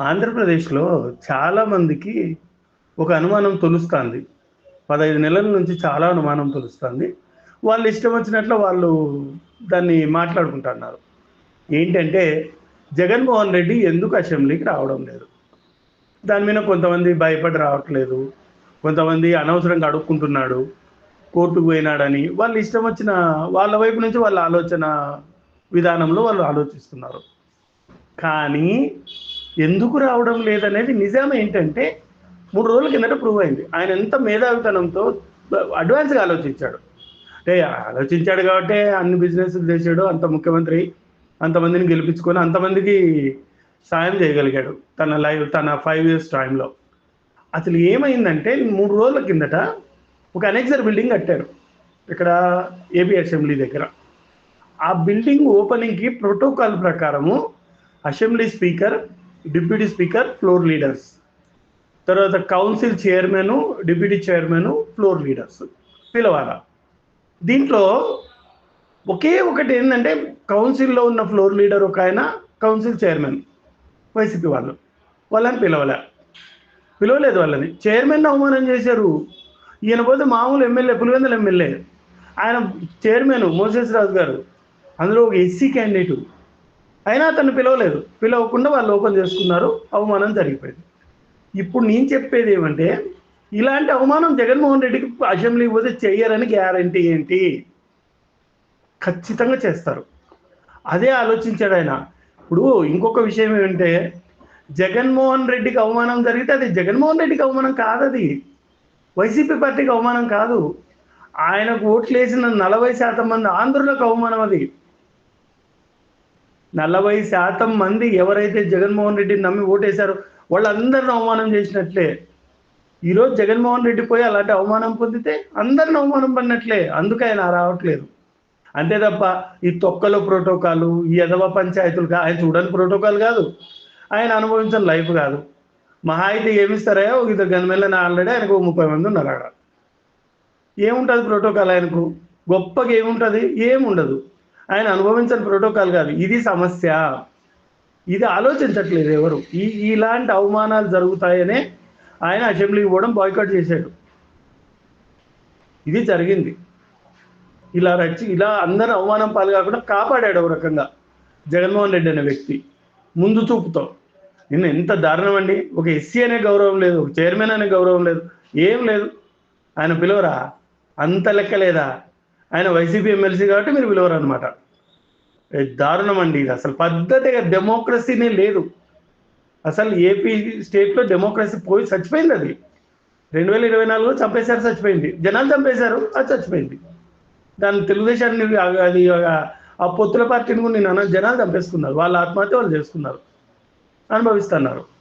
ఆంధ్రప్రదేశ్లో చాలా మందికి ఒక అనుమానం తొలుస్తుంది. పదహైదు నెలల నుంచి చాలా అనుమానం తొలుస్తుంది. వాళ్ళు ఇష్టం వచ్చినట్లు వాళ్ళు దాన్ని మాట్లాడుకుంటున్నారు. ఏంటంటే జగన్మోహన్ రెడ్డి ఎందుకు అసెంబ్లీకి రావడం లేదు? దాని మీద కొంతమంది భయపడి రావట్లేదు. కొంతమంది అనవసరంగా అడుక్కుంటున్నాడు. కోర్టుకు పోయినాడని వాళ్ళు ఇష్టం వచ్చిన వాళ్ళ వైపు నుంచి వాళ్ళ ఆలోచన విధానంలో వాళ్ళు ఆలోచిస్తున్నారు. కానీ ఎందుకు రావడం లేదనేది నిజాం ఏంటంటే మూడు రోజుల కిందట ప్రూవ్ అయింది. ఆయన ఎంత మేధావితనంతో అడ్వాన్స్గా ఆలోచించాడు. అంటే ఆలోచించాడు కాబట్టి అన్ని బిజినెస్ చేశాడు అంత ముఖ్యమంత్రి అంతమందిని గెలిపించుకొని అంతమందికి సాయం చేయగలిగాడు తన లైవ్ తన ఫైవ్ ఇయర్స్ టైంలో అసలు ఏమైందంటే మూడు రోజుల కిందట ఒక అనెక్సర్ బిల్డింగ్ కట్టారు. ఇక్కడ ఏపీ అసెంబ్లీ దగ్గర. ఆ బిల్డింగ్ ఓపెనింగ్కి ప్రోటోకాల్ ప్రకారము assembly speaker deputy speaker floor leaders. తర్వాత council chairman deputy chairman floor leaders పిలవాలా. దీంట్లో ఒకే ఒకటి ఏంటంటే కౌన్సిల్లో ఉన్న ఫ్లోర్ లీడర్ ఒక ఆయన కౌన్సిల్ చైర్మన్ వైసీపీ వాళ్ళు. వాళ్ళని పిలవలే. పిలవలేదు వాళ్ళని. చైర్మన్ అవమానం చేశారు. ఈయన పోతే మామూలు ఎమ్మెల్యే పులివెందుల ఎమ్మెల్యే. ఆయన చైర్మన్ మోసెస్ రాజు గారు. అందులో ఒక ఎస్సీ క్యాండిడేటు. అయినా అతను పిలవలేదు. పిలవకుండా వాళ్ళు ఓపెన్ చేసుకున్నారు. అవమానం జరిగిపోయింది. ఇప్పుడు నేను చెప్పేది ఏమంటే ఇలాంటి అవమానం జగన్మోహన్ రెడ్డికి అసెంబ్లీకి పోతే చెయ్యరని గ్యారంటీ ఏంటి? ఖచ్చితంగా చేస్తారు. అదే ఆలోచించాడు ఆయన. ఇప్పుడు ఇంకొక విషయం ఏమంటే జగన్మోహన్ రెడ్డికి అవమానం జరిగితే అది జగన్మోహన్ రెడ్డికి అవమానం కాదు అది. వైసీపీ పార్టీకి అవమానం కాదు. ఆయనకు ఓట్లు వేసిన నలభై శాతం మంది ఆంధ్రులకు అవమానం అది. నలభై శాతం మంది ఎవరైతే జగన్మోహన్ రెడ్డిని నమ్మి ఓటేశారో వాళ్ళందరిని అవమానం చేసినట్లే. ఈరోజు జగన్మోహన్ రెడ్డి పోయి అలాంటి అవమానం పొందితే అందరిని అవమానం పడినట్లే. అందుకే ఆయన రావట్లేదు. అంతే తప్ప ఈ తొక్కల ప్రోటోకాలు ఈ యదవ పంచాయతీలు కా- ఆయన చూడని ప్రోటోకాల్ కాదు. ఆయన అనుభవించిన లైఫ్ కాదు. మహా అయితే ఏమిస్తారయో ఒక ఇద్దరు గన్మెల్లని ఆల్రెడీ ఆయనకు ముప్పై మంది ఉన్నారు అక్కడ ఏముంటుంది ప్రోటోకాల్ ఆయనకు? గొప్పగా ఏముంటుంది? ఏముండదు. ఆయన అనుభవించని ప్రోటోకాల్ కాదు. ఇది సమస్య. ఇది ఆలోచించట్లేదు ఎవరు. ఈ ఇలాంటి అవమానాలు జరుగుతాయనే ఆయన అసెంబ్లీకి పోవడం బాయ్కాట్ చేశాడు. ఇది జరిగింది. ఇలా రచ్చి ఇలా అందరూ అవమానం పాలు కాకుండా కాపాడాడు ఒక రకంగా జగన్మోహన్ రెడ్డి అనే వ్యక్తి. ముందు చూపుతో. నిన్న ఎంత దారుణం అండి. ఒక ఎస్సీ అనే గౌరవం లేదు ఒక చైర్మన్ అనే గౌరవం లేదు ఏం లేదు. ఆయన పిలవరా? అంత లెక్క లేదా? ఆయన వైసీపీ ఎమ్మెల్సీ కాబట్టి మీరు పిలవరు అనమాట దారుణం అండి ఇది. అసలు పద్ధతిగా డెమోక్రసీనే లేదు. అసలు ఏపీ స్టేట్లో డెమోక్రసీ పోయి చచ్చిపోయింది అది. రెండు వేల ఇరవై నాలుగులో చంపేశారు చచ్చిపోయింది. జనాలు చంపేశారు అది చచ్చిపోయింది. దాని తెలుగుదేశాన్ని అది ఆ పొత్తుల పార్టీని కూడా నేను అన్న జనాలు చంపేసుకున్నారు. వాళ్ళ ఆత్మహత్య వాళ్ళు చేసుకున్నారు. అనుభవిస్తున్నారు.